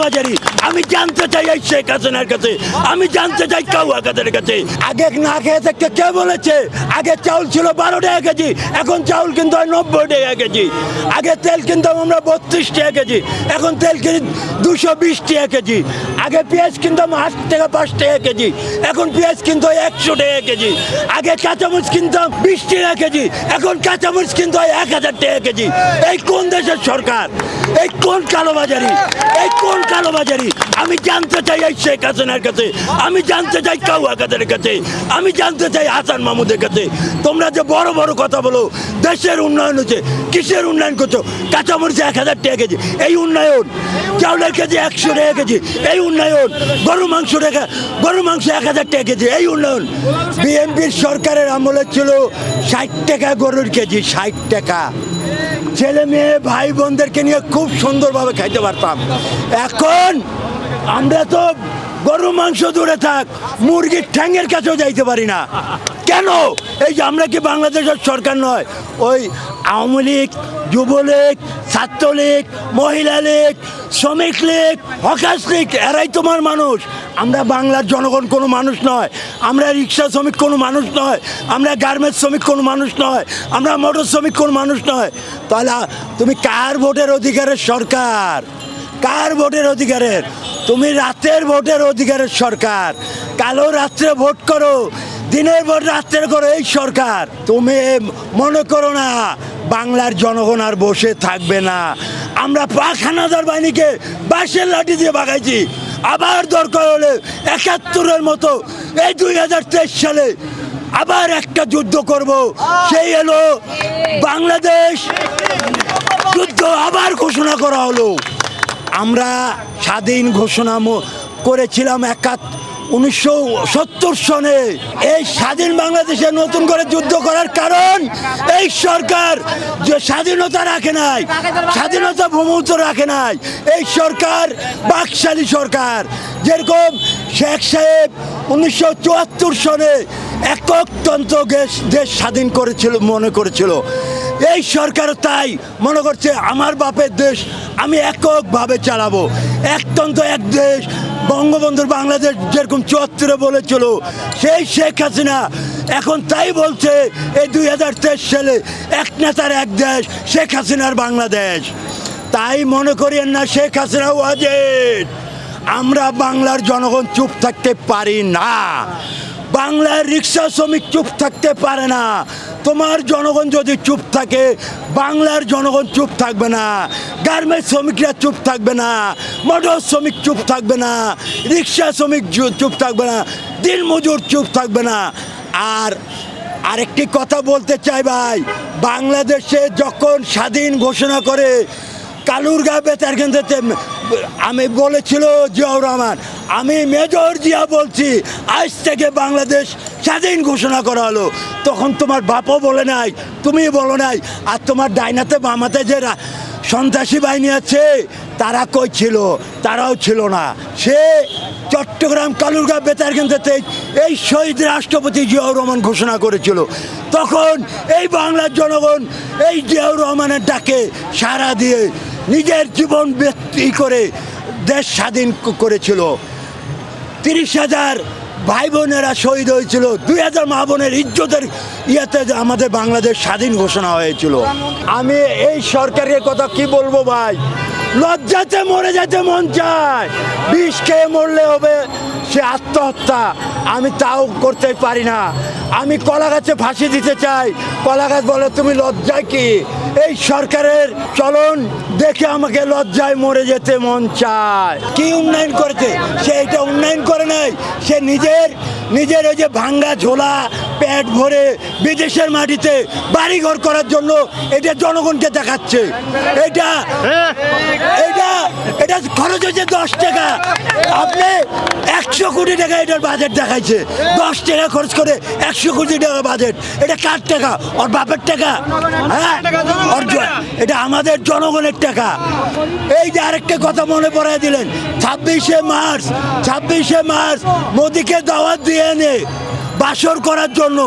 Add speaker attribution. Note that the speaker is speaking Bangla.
Speaker 1: কালোবাজারি আমি জানতে চাই এই শেখ হাসিনার কাছে, আমি জানতে চাই কাউয়া কাদের কাছে। আগে না খেয়ে কে বলেছে? আগে চাউল ছিল বারো টাকা কেজি, এখন চাউল কিন্তু হয় নব্বই টাকা কেজি। আগে তেল কিনতাম আমরা বত্রিশ টাকা কেজি, এখন তেল কিনি দুশো বিশ টাকা কেজি। আগে পেঁয়াজ কিনতাম আট টাকা পাঁচ টাকা কেজি, এখন পেঁয়াজ কিনতে হয় একশো টাকা কেজি। আগে কাঁচামরিচ কিনতাম বিশ টাকা কেজি, এখন কাঁচামরিচ কিনতে হয় এক হাজার টাকা কেজি। এই কোন দেশের সরকার? এই কোন কালোবাজারি এই কোন কালোবাজারি আমি জানতে চাই এই শেখ হাসিনার কাছে। আমি জানতে চাই কাউয়া কাদের কাছে। আমি জানতে চাই হাসান মাহমুদের কাছে। তোমরা যে বড় বড় কথা বলো, দেশের উন্নয়ন হচ্ছে। কিসের উন্নয়ন করছ? কাঁচামরিচ এক হাজার টাকা কেজি। এই উন্নয়ন, চাউলের কেজি একশো টাকা কেজি। এই উন্নয়ন গরু মাংস টাকা গরু মাংস এক হাজার টাকা কেজি। এই উন্নয়ন, বিএনপির সরকারের আমলে ছিল ষাট টাকা গরুর কেজি, ষাট টাকা। ছেলে মেয়ে ভাই বোনদেরকে নিয়ে খুব সুন্দরভাবে খাইতে পারতাম। এখন আমরা তো গরু মাংস দূরে থাক, মুরগির ঠ্যাঙের কাছেও যাইতে পারি না। কেন? এই যে আমরা কি বাংলাদেশের সরকার নয়, ওই আওয়ামী লীগ, যুবলীগ, ছাত্রলীগ, মহিলা লীগ, শ্রমিক লীগ, হকাশ লীগ, এরাই তোমার মানুষ। আমরা বাংলার জনগণ কোনো মানুষ নয়, আমরা রিক্সা শ্রমিক কোনো মানুষ নয়, আমরা গার্মেন্টস শ্রমিক কোনো মানুষ নয়, আমরা মোটর শ্রমিক কোনো মানুষ নয়। তাহলে তুমি কার ভোটের অধিকারের সরকার? কার ভোটের অধিকারের? তুমি রাতের ভোটের অধিকারের সরকার। কালো রাত্রে ভোট করো দিনের ভোট রাত্রে করে এই সরকার। তুমি মনে করো না, বাংলার জনগণ আর বসে থাকবে না। আমরা পাক হানাদার বাহিনীকে বাঁশের লাঠি দিয়ে বাগাইছি। আবার দরকার হলে একাত্তরের মতো এই দুই হাজার তেইশ সালে আবার একটা যুদ্ধ করব। সেই এলো বাংলাদেশ যুদ্ধ আবার ঘোষণা করা হলো। আমরা স্বাধীন ঘোষণা করেছিলাম একাত উনিশশো সত্তর সনে এই স্বাধীন বাংলাদেশে নতুন করে যুদ্ধ করার কারণ এই সরকার যে স্বাধীনতা রাখে নাই, স্বাধীনতা ভূমৌত রাখে নাই, এই সরকার বাকশালী সরকার। যেরকম শেখ সাহেব উনিশশো চুয়াত্তর সনে এককতন্ত্র দেশ স্বাধীন করেছিল, মনে করেছিল। এই সরকার তাই মনে করছে, আমার বাপের দেশ আমি এককভাবে চালাবো। একতন্ত্র, এক দেশ বঙ্গবন্ধুর বাংলাদেশ যেরকম চুয়াত্তরে বলেছিল, সেই শেখ হাসিনা এখন তাই বলছে, এই দুই হাজার তেইশ সালে এক নেতার এক দেশ, শেখ হাসিনার বাংলাদেশ। তাই মনে করিয়েন না, শেখ হাসিনা ওয়াজেদ। আমরা বাংলার জনগণ চুপ থাকতে পারি না। বাংলার রিক্সা শ্রমিক চুপ থাকতে পারে না। তোমার জনগণ যদি চুপ থাকে, বাংলার জনগণ চুপ থাকবে না, গার্মেন্টস শ্রমিকরা চুপ থাকবে না মোটর শ্রমিক চুপ থাকবে না, রিক্সা শ্রমিক চুপ থাকবে না, দিনমজুর চুপ থাকবে না। আর আরেকটি কথা বলতে চাই ভাই, বাংলাদেশে যখন স্বাধীন ঘোষণা করে কালুরগা বেতার কেন্দ্রতে আমি বলেছিল জিয়াউর রহমান, আমি মেজর জিয়া বলছি, আজ থেকে বাংলাদেশ স্বাধীন ঘোষণা করা হলো, তখন তোমার বাপও বলে নাই তুমি বলো নাই, আর তোমার ডাইনাতে বামাতে যে সন্ত্রাসী বাহিনী আছে, তারা কই ছিল? তারাও ছিল না। সে চট্টগ্রাম কালুরগা বেতার কেন্দ্রতে এই শহীদ রাষ্ট্রপতি জিয়াউর রহমান ঘোষণা করেছিল। তখন এই বাংলার জনগণ এই জিয়াউর রহমানের ডাকে সাড়া দিয়ে নিজের জীবন ব্যক্তি করে দেশ স্বাধীন করেছিল। তিরিশ হাজার ভাই বোনেরা শহীদ হয়েছিল। দুই হাজার মা বোনের ইজ্জতের ইয়েতে আমাদের বাংলাদেশ স্বাধীন ঘোষণা হয়েছিল। আমি এই সরকারের কথা কি বলব ভাই? লজ্জাতে মরে যেতে মন চায়। বিষ খেয়ে মরলে হবে সে আত্মহত্যা। আমি তাও করতে পারি না। আমি কলা গাছে ফাঁসি দিতে চাই। কলা গাছ বলে, তুমি লজ্জায় কি? এই সরকারের, চলন, দেখে আমাকে লজ্জায় মরে যেতে মন চায়। কি উন্নয়ন করেছে? সে এটা উন্নয়ন করে নাই। সে নিজের নিজের ওই যে ভাঙ্গা ঝোলা পেট ভরে বিদেশের মাটিতে বাড়িঘর করার জন্য এটা জনগণকে দেখাচ্ছে। এটা এটা এটা খরচ হচ্ছে দশ টাকা। আপনি একশো কোটি টাকা এটার বাজেট দেখাইছে। দশ টাকা খরচ করে একশো কোটি টাকা বাজেট এটা কার টাকা? ওর বাপের টাকা? হ্যাঁ? এটা আমাদের জনগণের টাকা। এই যে আরেকটা কথা মনে পড়াই দিলেন, ছাব্বিশে মার্চ ছাব্বিশে মার্চ, মোদীকে দাওয়াত দিয়ে এনে বাসর করার জন্য